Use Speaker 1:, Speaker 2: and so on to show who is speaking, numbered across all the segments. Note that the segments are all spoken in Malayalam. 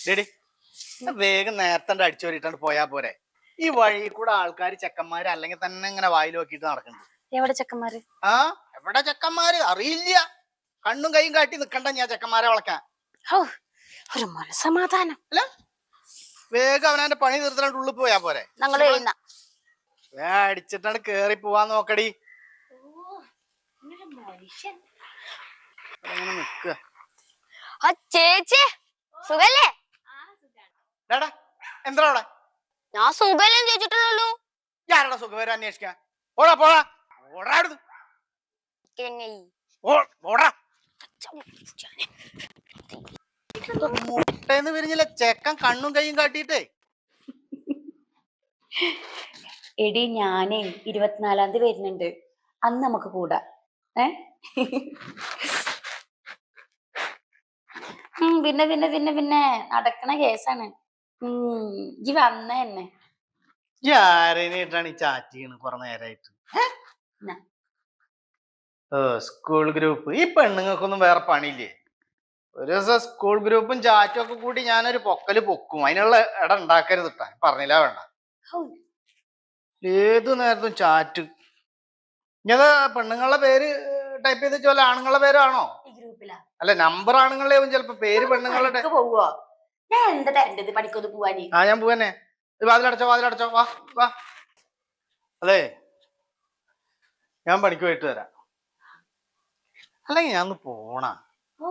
Speaker 1: ഡേടി വേഗം നേരത്തെ അടിച്ചു വരിട്ടാണ്ട് പോയാ പോരെ. ഈ വഴി കൂടെ ആൾക്കാർ ചെക്കന്മാര് അല്ലെങ്കിൽ തന്നെ ഇങ്ങനെ വായിൽ നോക്കിയിട്ട് നടക്കുന്നുണ്ട്
Speaker 2: എവിടെ ചെക്കന്മാര്?
Speaker 1: ആ? എവിടെ ചെക്കന്മാര്? അറിയില്ല. കണ്ണും കൈയും കാട്ടി നിക്കണ്ട ഞാൻ ചെക്കന്മാരെ വളക്കാൻ.
Speaker 2: ഹോ ഒരു മനസമാധാനം
Speaker 1: അല്ല വേഗം അവനെ പണി തീർത്തിട്ട് ഉള്ളിൽ പോയാ പോരെ. വേ അടിച്ചിട്ടാണ് കേറി പോവാൻ നോക്കടി. അങ്ങനെ നിക്കുക
Speaker 2: ആ ചേച്ചി സുഖല്ലേ?
Speaker 1: ഡാടാ എന്താ അവിടെ?
Speaker 2: ഞാൻ സുഖല്ലേ ചോദിച്ചിട്ടുള്ളൂ.
Speaker 1: ഞാനടാ സുഖവരം അന്വേഷിക്കാൻ പോടാ പോടാ. ഓടാ അവിടുന്ന്. ഓ ഓടാ. മുട്ടേന്ന് വിരിഞ്ഞില്ല ചെക്കൻ കണ്ണും കയ്യും കാട്ടിട്ടേ
Speaker 3: എടി ഞാനേ ഇരുപത്തിനാലാം തീയതി വരുന്നുണ്ട്. അന്ന് നമുക്ക് കൂടാ. ഏ? പിന്നെ പിന്നെ പിന്നെ പിന്നെ. നടക്കണ കേസാണ്. ഇജ്ജ് വന്ന തന്നെ
Speaker 1: ഈ ആരേനായിട്ടാണ് ഈ ചാറ്റ് ചെയ്യണ കുറെ നേരമായിട്ട് സ്കൂൾ ഗ്രൂപ്പ് ഈ പെണ്ണുങ്ങൾക്കൊന്നും വേറെ പണിയില്ലേ? ഒരു ദിവസം സ്കൂൾ ഗ്രൂപ്പും ചാറ്റും ഒക്കെ കൂടി ഞാനൊരു പൊക്കൽ പൊക്കും. അതിനുള്ള ഇട ഉണ്ടാക്കരുത് ഇട്ടാ പറഞ്ഞില്ല വേണ്ട. ഏത് നേരത്തും ചാറ്റ് ഇങ്ങനെ പെണ്ണുങ്ങളുടെ പേര് ടൈപ്പ് ചെയ്ത് ആണുങ്ങളുടെ പേരാണോ? അല്ല നമ്പർ ആണുങ്ങളുടെയും ചിലപ്പോ. പേര് പെണ്ണുങ്ങളുടെ
Speaker 3: പണിക്ക് പോവോ? ഞാൻ എന്താ തരണ്ടത്? പണിക്കൊന്ന് പോവാന്.
Speaker 1: ആ ഞാൻ പോവന്നെ. ഇത് വാതിലടച്ചോ വാതിലടച്ചോ. വാ വാ. അതെ ഞാൻ പണിക്ക് പോയിട്ട് വരാം. അല്ലെങ്കിൽ ഞാൻ ഒന്ന് പോണ.
Speaker 3: ഓ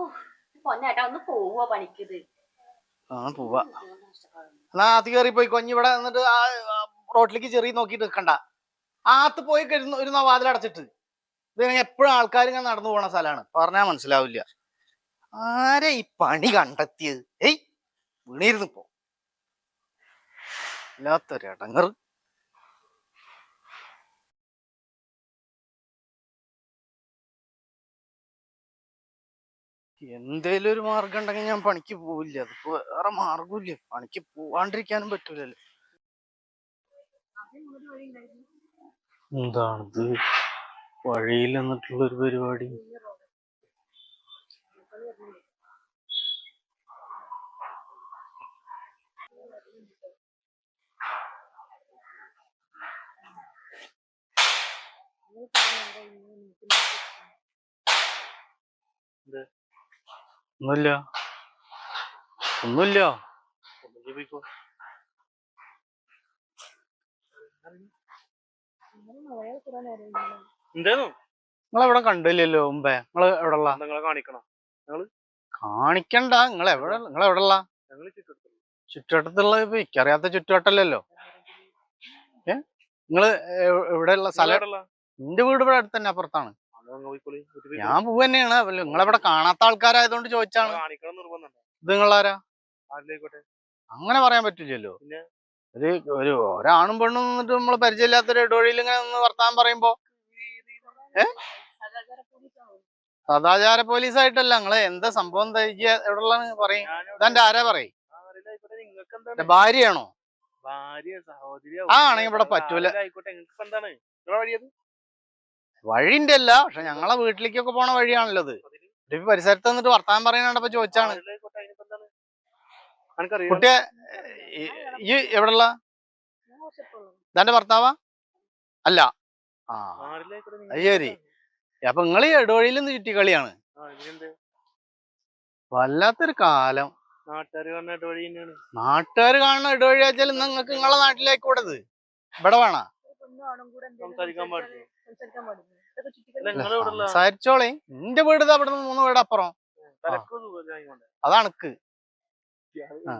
Speaker 3: പൊന്നേട്ടാ ഒന്ന് പോവോ പണിക്കത്
Speaker 1: ആ പോവാ. എന്നാ ആത്ത് കയറി പോയി കൊഞ്ഞ് ഇവിടെ എന്നിട്ട് ആ ആ റോട്ടിലേക്ക് ചെറിയ നോക്കിട്ട് നിൽക്കണ്ട. ആത്ത് പോയി കഴിഞ്ഞ ഒരു വാതിലടച്ചിട്ട്. ഇത് എപ്പോഴും ആൾക്കാർ ഇങ്ങനെ നടന്നു പോണ സ്ഥലമാണ്. പറഞ്ഞാൽ മനസ്സിലാവില്ല. ആരെ ഈ പണി കണ്ടെത്തിയത്? ഏയ്! വീണിരുന്നു ഇപ്പോ. ഇടങ്ങറ് എന്തേലും ഒരു മാർഗം ഉണ്ടെങ്കിൽ ഞാൻ പണിക്ക് പോവില്ല. അതിപ്പോ വേറെ മാർഗമില്ല പണിക്ക് പോവാണ്ടിരിക്കാനും പറ്റൂലല്ലോ. എന്താണിത് വഴിയിൽ നിന്നിട്ടുള്ള ഒരു പരിപാടി. ഒന്നുമില്ല ഒന്നുമില്ല പോയിക്കോ.
Speaker 4: നിങ്ങൾ
Speaker 1: എവിടെ കണ്ടില്ലല്ലോ മുമ്പേ? നിങ്ങൾ എവിടെ ഉള്ള
Speaker 4: നിങ്ങളെ കാണിക്കണം?
Speaker 1: കാണിക്കണ്ട. നിങ്ങൾ എവിടെ നിങ്ങൾ എവിടെ ഉള്ള ചുറ്റുവട്ടത്തുള്ള. ഇപ്പൊ എനിക്കറിയാത്ത ചുറ്റുവട്ടല്ലല്ലോ. ഏ? നിങ്ങൾ എവ്- എവിടെയുള്ള സ്ഥലം? എന്റെ വീട് ഇവിടെ അടുത്ത് തന്നെ അപ്പുറത്താണ്. ഞാൻ പോവ് തന്നെയാണ് നിങ്ങളെവിടെ കാണാത്ത ആൾക്കാരായതുകൊണ്ട് ചോദിച്ചാണ്. ഇത് നിങ്ങളാരാ? അങ്ങനെ പറയാൻ പറ്റില്ലല്ലോ.
Speaker 4: പിന്നെ?
Speaker 1: ഒരു ഒരു ഒരാണും പെണ്ണും നിന്നിട്ട് നമ്മൾ പരിചയമില്ലാത്തൊരു ഇടവഴിയിൽ ഇങ്ങനെ നിന്ന് വർത്താൻ പറയുമ്പോ ഏ? സദാചാര പോലീസ് ആയിട്ടല്ല നിങ്ങൾ എന്താ സംഭവം? എവിടെയുള്ള പറയും. ഇതെന്റെ ആരാ പറയും? ഭാര്യയാണോ? ആ, ആണെങ്കിൽ ഇവിടെ പറ്റൂല.
Speaker 4: ആയിക്കോട്ടെ നിങ്ങൾക്ക് എന്താണ് നിങ്ങളെ വഴിയത്
Speaker 1: വഴിന്റെ അല്ല പക്ഷെ ഞങ്ങളെ വീട്ടിലേക്കൊക്കെ പോണ വഴിയാണല്ലോ ഇത്. ഇപ്പൊ പരിസരത്ത് നിന്നിട്ട് വർത്താനം പറയാനപ്പോ ചോദിച്ചാണ്. കുട്ടിയെ ഈ എവിടെയുള്ള? ഇതാന്റെ ഭർത്താവാ? അല്ല. ആ അത് ശരി. അപ്പൊ നിങ്ങൾ ഈ ഇടവഴിയിൽ നിന്ന് ചുറ്റിക്കളിയാണ്
Speaker 4: ആ ഇതിനെന്ത്?
Speaker 1: വല്ലാത്തൊരു കാലം.
Speaker 4: നാട്ടുകാർ
Speaker 1: കാണുന്ന ഇടവഴി വെച്ചാൽ നിങ്ങൾക്ക് നിങ്ങളെ നാട്ടിലേക്ക് കൂടത് ഇവിടെ വേണ?
Speaker 4: സംസാരിക്കാൻ പാടില്ല?
Speaker 1: സംസാരിച്ചോളേ. എന്റെ വീട് അവിടെ നിന്ന് മൂന്ന് വീട് അപ്പുറം അതാണക്ക് ആ.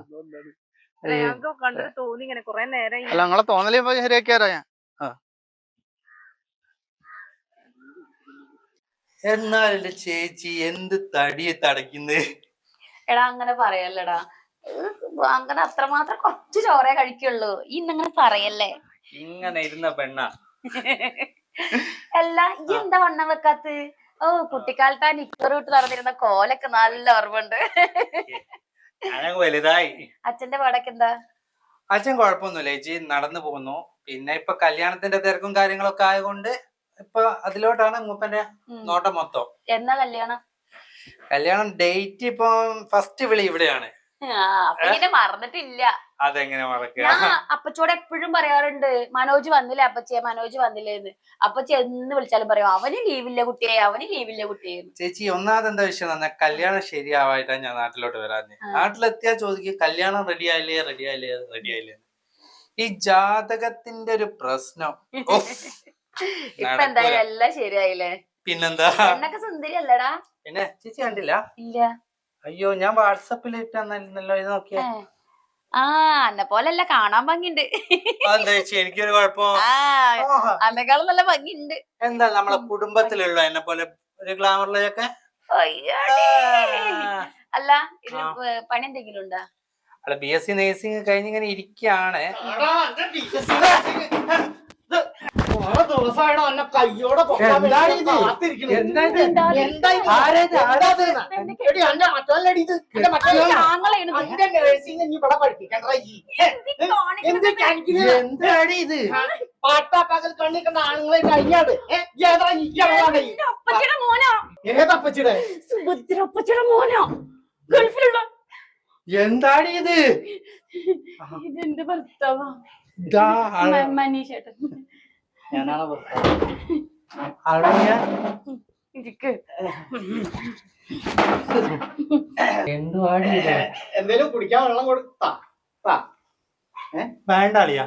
Speaker 1: ഏ,
Speaker 5: ഞങ്ങൾക്ക് തോന്നി ഇങ്ങനെ കൊറേ നേരം
Speaker 1: അല്ല നിങ്ങളെ തോന്നലേ ശരിയാക്കിയാരോ ഞാൻ?
Speaker 6: എന്നാൽ എന്റെ ചേച്ചി എന്ത് തടിയെ തടയ്ക്കുന്നത്
Speaker 3: എടാ അങ്ങനെ പറയല്ലടാ. അങ്ങനെ അത്രമാത്രം കുറച്ച് ചോറേ കഴിക്കുള്ളൂ. ഇന്നങ്ങനെ പറയല്ലേ?
Speaker 6: ഇങ്ങനെ ഇരുന്ന പെണ്ണ.
Speaker 3: അല്ല ഈ എന്താ വണ്ണം വെക്കാത്ത? ഓ കുട്ടിക്കാലത്ത് ആ നിക്കർ വിട്ട് നടന്നിരുന്ന കോലൊക്കെ നല്ല ഓർമ്മയുണ്ട്.
Speaker 6: വലുതായി.
Speaker 3: അച്ഛന്റെ പാടൊക്കെ എന്താ?
Speaker 6: അച്ഛൻ കുഴപ്പമൊന്നുമില്ല. ചേച്ചി നടന്നു പോകുന്നു. പിന്നെ ഇപ്പൊ കല്യാണത്തിന്റെ തിരക്കും കാര്യങ്ങളൊക്കെ ആയതുകൊണ്ട് ഇപ്പൊ അതിലോട്ടാണ് മൂപ്പന്റെ. നോട്ടം മൊത്തം.
Speaker 3: എന്നാ കല്യാണം?
Speaker 6: കല്യാണം ഡേറ്റ് ഇപ്പൊ ഫസ്റ്റ് വിളി ഇവിടെയാണ്.
Speaker 3: ഇങ്ങനെ മറന്നിട്ടില്ല.
Speaker 6: അതെങ്ങനെ മറക്കുക?
Speaker 3: ഞാൻ അപ്പച്ചോട് എപ്പോഴും പറയാറുണ്ട് മനോജ് വന്നില്ല അപ്പച്ചേ? മനോജ് വന്നില്ലേന്ന്. അപ്പച്ചി എന്ന് വിളിച്ചാലും പറയും അവന് ലീവില്ല കുട്ടിയെ അവന് ലീവില്ല കുട്ടിയെ.
Speaker 6: ചേച്ചി ഒന്നാമത് എന്താ വിഷയം തന്നെ കല്യാണം ശരിയാവായിട്ടാണ് ഞാൻ നാട്ടിലോട്ട് വരാഞ്ഞ്. നാട്ടിലെത്തിയാ ചോദിക്കും കല്യാണം റെഡി ആയില്ലേ റെഡി ആയില്ലേ റെഡി ആയില്ലേ? ഈ ജാതകത്തിന്റെ ഒരു പ്രശ്നം.
Speaker 3: ഇപ്പൊ എന്തായാലും എല്ലാം ശരിയായില്ലേ?
Speaker 6: പിന്നെന്താ?
Speaker 3: എന്നൊക്കെ സുന്ദരി അല്ലടാ.
Speaker 6: പിന്നെ ചേച്ചി കണ്ടില്ല?
Speaker 3: ഇല്ല.
Speaker 6: അയ്യോ ഞാൻ വാട്സപ്പിൽ ഇട്ടെന്നല്ലോ ഇത് നോക്കിയാ.
Speaker 3: ആ അന്നെ പോലല്ല കാണാൻ ഭംഗിണ്ട്.
Speaker 6: അതെന്താ ചേച്ചി എനിക്കൊരു കുഴപ്പം.
Speaker 3: അന്നെക്കാളും നല്ല ഭംഗിണ്ട്.
Speaker 6: എന്താ നമ്മളെ കുടുംബത്തിലുള്ള എന്നെ പോലെ ഒരു ഗ്ലാമറിലൊക്കെ.
Speaker 3: അല്ല ഇത് പണി എന്തെങ്കിലും ഉണ്ടാ?
Speaker 6: അല്ല ബി എസ് സി നേഴ്സിംഗ് കഴിഞ്ഞിങ്ങനെ ഇരിക്കാണ്.
Speaker 1: എന്നെ കയ്യോടെ
Speaker 6: ഇത്? എന്താ ഇത്?
Speaker 1: എന്താ ഇത്?
Speaker 6: ആരേത്?
Speaker 1: എന്താ ഇത്? എടി, അന്റെ മറ്റോല്ലടി ഇത്. എന്റെ മറ്റോല്ല.
Speaker 3: ആങ്ങളെയാണ്
Speaker 1: അന്റെ nursing ഇനി ഇവിടെ പഠിപ്പിക്കണ്ടാ ഈ. എന്ത് കാണിക്കുന്നത്?
Speaker 6: എന്താടി ഇത്
Speaker 1: പാട്ടാ പകൽ കണ്ണിക്കുന്ന ആണുങ്ങളെ കഴിഞ്ഞാട് ഏതാ ഇയാളാണ്
Speaker 3: അപ്പച്ചയുടെ മോനോ
Speaker 1: ഏതപ്പച്ചിടെ
Speaker 3: സുഭദ്ര അപ്പച്ചയുടെ മോനോ ഗൾഫിലുള്ള
Speaker 6: എന്താടി ഇത്
Speaker 3: ഇതെന്റെ ഭർത്താവാ. മനീഷേട്ടൻ
Speaker 1: ഞാനാണ്
Speaker 6: അളിയ. എന്തുവാടി
Speaker 1: എന്തേലും കുടിക്കാൻ വെള്ളം കൊടുത്താ
Speaker 6: വേണ്ട അളിയ.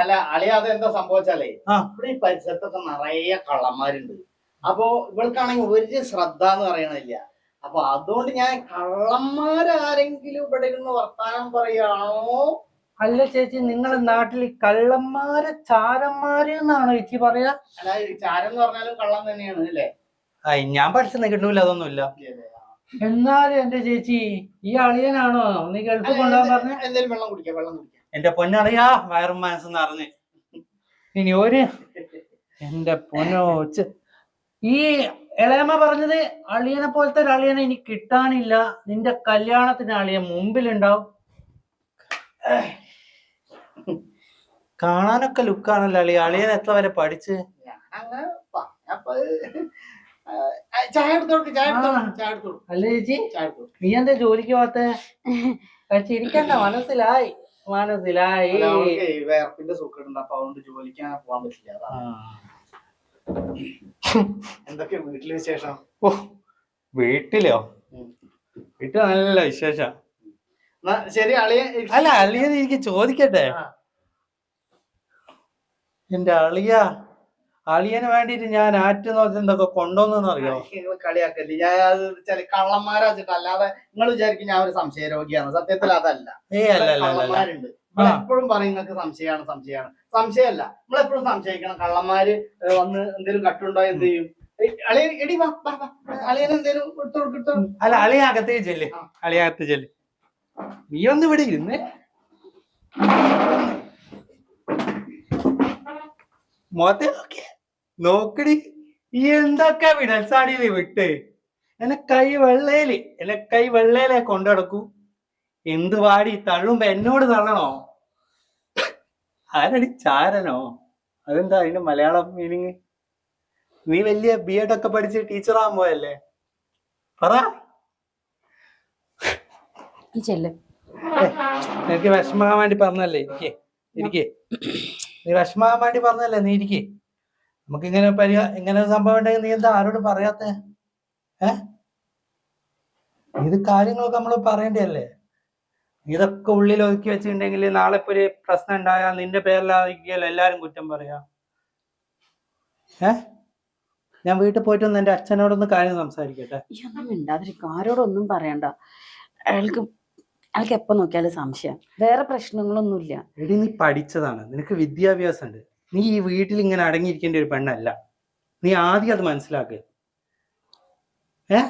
Speaker 1: അല്ല അളിയാതെ എന്താ സംഭവിച്ചാലേ. ഇവിടെ ഈ പരിസരത്തൊക്കെ നിറയെ കള്ളന്മാരുണ്ട്. അപ്പൊ ഇവൾക്കാണെങ്കിൽ ഒരു ശ്രദ്ധ എന്ന് പറയണില്ല. അപ്പൊ അതുകൊണ്ട് ഞാൻ കള്ളന്മാരാരെങ്കിലും ഇവിടെ ഇരുന്ന് വർത്താനം പറയാണോ?
Speaker 6: അല്ല ചേച്ചി നിങ്ങളെ നാട്ടിൽ കള്ളന്മാര് ചാരന്മാര് എന്നാണോ ചേച്ചി പറയാ?
Speaker 1: ചാരം എന്ന് പറഞ്ഞാലും കള്ളം തന്നെയാണ് അല്ലേ?
Speaker 6: ആയി ഞാൻ പഠിച്ചെന്ന് കിട്ടൂല അതൊന്നുമില്ല. എന്നാലും എന്റെ ചേച്ചി ഈ അളിയനാണോ? നീ ഗൾഫ് കൊണ്ടുപോകാൻ പറഞ്ഞ.
Speaker 1: എന്തേലും വെള്ളം കുടിക്കാം വെള്ളം കുടിക്കാം.
Speaker 6: എന്റെ പൊന്നളിയാ വയറും മനസ്സെന്ന് അറിഞ്ഞ് ഇനി ഒരു എന്റെ പൊന്നോ. ഈ ഇളയമ്മ പറഞ്ഞത് അളിയനെ പോലത്തെ ഒരു അളിയനെ ഇനി കിട്ടാനില്ല. നിന്റെ കല്യാണത്തിന് അളിയൻ മുമ്പിലുണ്ടാവും. കാണാനൊക്കെ ലുക്കാണല്ലോ അളിയ. അളിയൻ എത്ര വരെ പഠിച്ച്? അല്ല ചേച്ചി? നീ എന്താ ജോലിക്ക് പോകാത്ത ചിരിക്കണ്ട മനസ്സിലായി മനസ്സിലായി.
Speaker 1: വേർപ്പിന്റെ സുഖമുണ്ട് അപ്പൊ അതുകൊണ്ട് ജോലിക്ക് അങ്ങനെ പോകാൻ പറ്റില്ല. എന്തൊക്കെ വീട്ടിലെ വിശേഷം?
Speaker 6: ഓ വീട്ടിലോ. വീട്ടിൽ നല്ല വിശേഷം.
Speaker 1: ശരി അളിയ
Speaker 6: അല്ല അളിയൻ എനിക്ക് ചോദിക്കട്ടെ. എന്റെ അളിയ അളിയന് വേണ്ടിട്ട് ഞാൻ ആറ്റ് നോക്കുന്നതൊക്കെ കൊണ്ടുവന്നറിയോ
Speaker 1: നിങ്ങൾ കളിയാക്കല്ലേ ഞാൻ അത് വെച്ചാൽ കള്ളന്മാരാ വെച്ചിട്ട് അല്ലാതെ നിങ്ങൾ വിചാരിക്കും ഞാൻ ഒരു സംശയ രോഗിയാണ് സത്യത്തിൽ അതല്ല.
Speaker 6: ഏ അല്ല അല്ല അല്ല, അല്ല.
Speaker 1: കള്ളന്മാരുണ്ട്. എപ്പോഴും പറയും നിങ്ങൾക്ക് സംശയമാണ് സംശയമാണ്. സംശയമല്ല. നമ്മളെപ്പോഴും സംശയിക്കണം. കള്ളന്മാര് വന്ന് എന്തേലും കട്ടുണ്ടോ എന്ത് ചെയ്യും? എടി വാ വാ വാ. അളിയൻ എന്തേലും
Speaker 6: അല്ല അളിയ ചെല്ലേ ചെല്ല്.
Speaker 1: ചെല്ലേ
Speaker 6: അളിയ അകത്ത് ചെല്ല്. നീ ഒന്ന് ഇവിടെ ഇരുന്ന്. മുഖത്തെ നോക്കിയേ. നോക്കടി. ഈ എന്തൊക്കെ വിടൽസാടിയിൽ വിട്ട് എന്നെ കൈ വെള്ളയിൽ എന്നെ കൈ വെള്ളയിലെ കൊണ്ടടക്കൂ എന്ത് പാടി തള്ളുമ്പോ എന്നോട് തള്ളണോ? ആരടി ചാരനോ? അതെന്താ അതിന്റെ മലയാളം മീനിങ് നീ വലിയ ബി എഡ് ഒക്കെ പഠിച്ച് ടീച്ചറാകാൻ പോയല്ലേ? പറ. എനിക്ക് വിഷമാകാൻ വേണ്ടി പറഞ്ഞല്ലേ എനിക്ക് ഇരിക്കേ. നീ വിഷമാകാൻ വേണ്ടി പറഞ്ഞല്ലേ നീ ഇരിക്കേ. നമുക്ക് ഇങ്ങനെ പരിഹാ ഇങ്ങനെ സംഭവം ഉണ്ടെങ്കിൽ നീ എന്താ ആരോട് പറയാത്ത? ഇത് കാര്യങ്ങളൊക്കെ നമ്മൾ പറയേണ്ടതല്ലേ? ഇതൊക്കെ ഉള്ളിൽ ഒതുക്കി വെച്ചിട്ടുണ്ടെങ്കിൽ നാളെ ഇപ്പൊ ഒരു പ്രശ്നം ഉണ്ടായാൽ നിന്റെ പേരിലായിരിക്കുമല്ലോ എല്ലാരും കുറ്റം പറയാ? ഞാൻ വീട്ടിൽ പോയിട്ടൊന്ന് എന്റെ അച്ഛനോടൊന്ന് കാര്യം സംസാരിക്കട്ടെ.
Speaker 3: ആരോടൊന്നും പറയണ്ട. അയാൾക്ക് അയാൾക്ക് എപ്പോ നോക്കിയാലും സംശയം. വേറെ പ്രശ്നങ്ങളൊന്നുമില്ല.
Speaker 6: എടി നീ പഠിച്ചതാണ്. നിനക്ക് വിദ്യാഭ്യാസം ഉണ്ട് നീ ഈ വീട്ടിൽ ഇങ്ങനെ അടങ്ങിയിരിക്കേണ്ട ഒരു പെണ്ണല്ല. നീ ആദ്യം അത് മനസ്സിലാക്ക്. ഏ?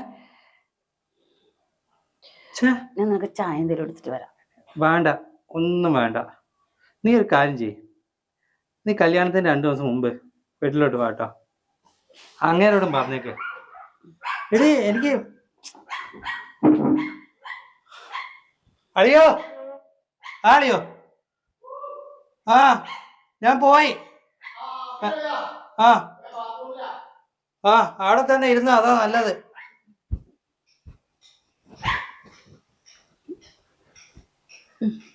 Speaker 3: ഞാൻ നിനക്ക് ചായ എന്തെങ്കിലും എടുത്തിട്ട് വരാം.
Speaker 6: വേണ്ട. ഒന്നും വേണ്ട. നീ ഒരു കാര്യം ചെയ്യ്. നീ കല്യാണത്തിന് രണ്ടു ദിവസം മുമ്പ് വീട്ടിലോട്ട് വാട്ടോ അങ്ങേരോടും പറഞ്ഞേക്ക്. എടി എനിക്ക് അളിയോ? ആളിയോ? ആ ഞാൻ പോയി. ആ ആ അവിടെ തന്നെ ഇരുന്നോ അതാ നല്ലത്.
Speaker 3: Mm.